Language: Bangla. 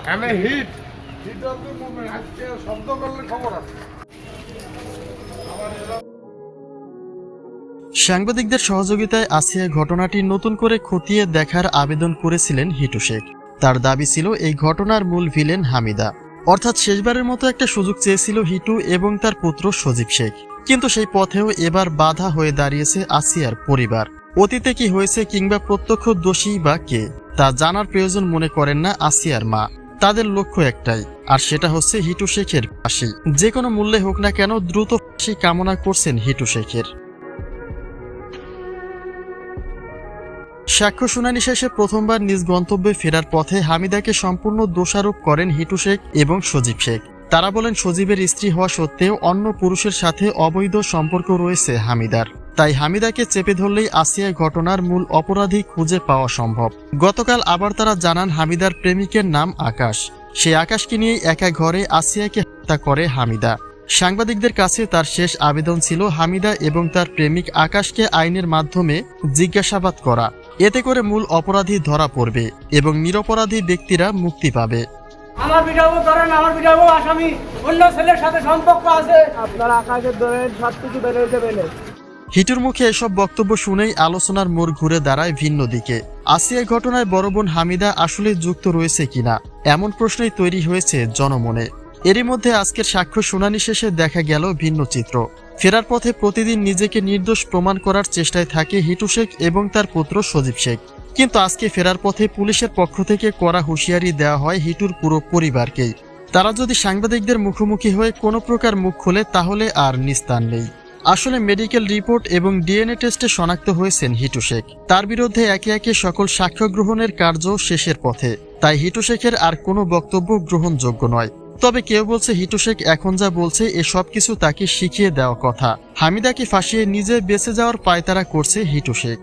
এখানে hit hit of the movement আজকে শব্দ করলে খবর আছে সাংবাদিকদের সহযোগিতায় আসিয়া ঘটনাটি নতুন করে খতিয়ে দেখার আবেদন করেছিলেন হিটু শেখ। তার দাবি ছিল, এই ঘটনার মূল ভিলেন হামিদা। অর্থাৎ শেষবারের মতো একটা সুযোগ চেয়েছিল হিটু এবং তার পুত্র সজীব শেখ। কিন্তু সেই পথেও এবার বাধা হয়ে দাঁড়িয়েছে আসিয়ার পরিবার। অতীতে কি হয়েছে কিংবা প্রত্যক্ষ দোষী বা কে, তা জানার প্রয়োজন মনে করেন না আসিয়ার মা। তাদের লক্ষ্য একটাই, আর সেটা হচ্ছে হিটু শেখের ফাঁসি। যে কোনো মূল্যে হোক না কেন দ্রুত ফাঁসি কামনা করছেন হিটু শেখের। সাক্ষ্য শুনানি শেষে প্রথমবার নিজ গন্তব্যে ফেরার পথে হামিদাকে সম্পূর্ণ দোষারোপ করেন হিটু শেখ এবং সজীব শেখ। তারা বলেন, সজীবের স্ত্রী হওয়া সত্ত্বেও অন্য পুরুষের সাথে অবৈধ সম্পর্ক রয়েছে হামিদার। তাই হামিদাকে চেপে ধরলেই আসিয়া ঘটনার মূল অপরাধী খুঁজে পাওয়া সম্ভব। গতকাল আবার তারা জানান হামিদার প্রেমিকের নাম আকাশ। সেই আকাশকে নিয়েই একা ঘরে আসিয়াকে হত্যা করে হামিদা। সাংবাদিকদের কাছে তার শেষ আবেদন ছিল হামিদা এবং তার প্রেমিক আকাশকে আইনের মাধ্যমে জিজ্ঞাসাবাদ করা। এতে করে মূল অপরাধী ধরা পড়বে এবং নিরপরাধী ব্যক্তিরা মুক্তি পাবে। আমার বিটাবো ধরেন, আমার বিটাবো আসামি অন্য ছেলের সাথে সম্পর্ক আছে। আপনারা আকাশের ধরেন সব কিছু পেলে হিটুর মুখে এসব বক্তব্য শুনেই আলোচনার মোড় ঘুরে দাঁড়ায় ভিন্ন দিকে। আসিয়া ঘটনায় বড় বোন হামিদা আসলে যুক্ত রয়েছে কিনা, এমন প্রশ্নই তৈরি হয়েছে জনমনে। এরই মধ্যে আজকের সাক্ষ্য শুনানি শেষে দেখা গেল ভিন্ন চিত্র। ফেরার পথে প্রতিদিন নিজেকে নির্দোষ প্রমাণ করার চেষ্টায় থাকে হিটু শেখ এবং তার পুত্র সজীব শেখ। কিন্তু আজকে ফেরার পথে পুলিশের পক্ষ থেকে কড়া হুঁশিয়ারি দেওয়া হয় হিটুর পুরো পরিবারকেই। তারা যদি সাংবাদিকদের মুখোমুখি হয়ে কোনো প্রকার মুখ খোলে তাহলে আর নিস্তার নেই। আসলে মেডিকেল রিপোর্ট এবং ডিএনএ টেস্টে শনাক্ত হয়েছেন হিটু শেখ। তার বিরুদ্ধে একে একে সকল সাক্ষ্য গ্রহণের কার্য শেষের পথে। তাই হিটু শেখের আর কোনো বক্তব্য গ্রহণযোগ্য নয়। তবে কেউ বলছে হিটু শেখ এখন যা বলছে, এ সব কিছু তাকে শিখিয়ে দেওয়া কথা। হামিদাকে ফাঁসিয়ে নিজে বেঁচে যাওয়ার পায়তারা করছে হিটু শেখ।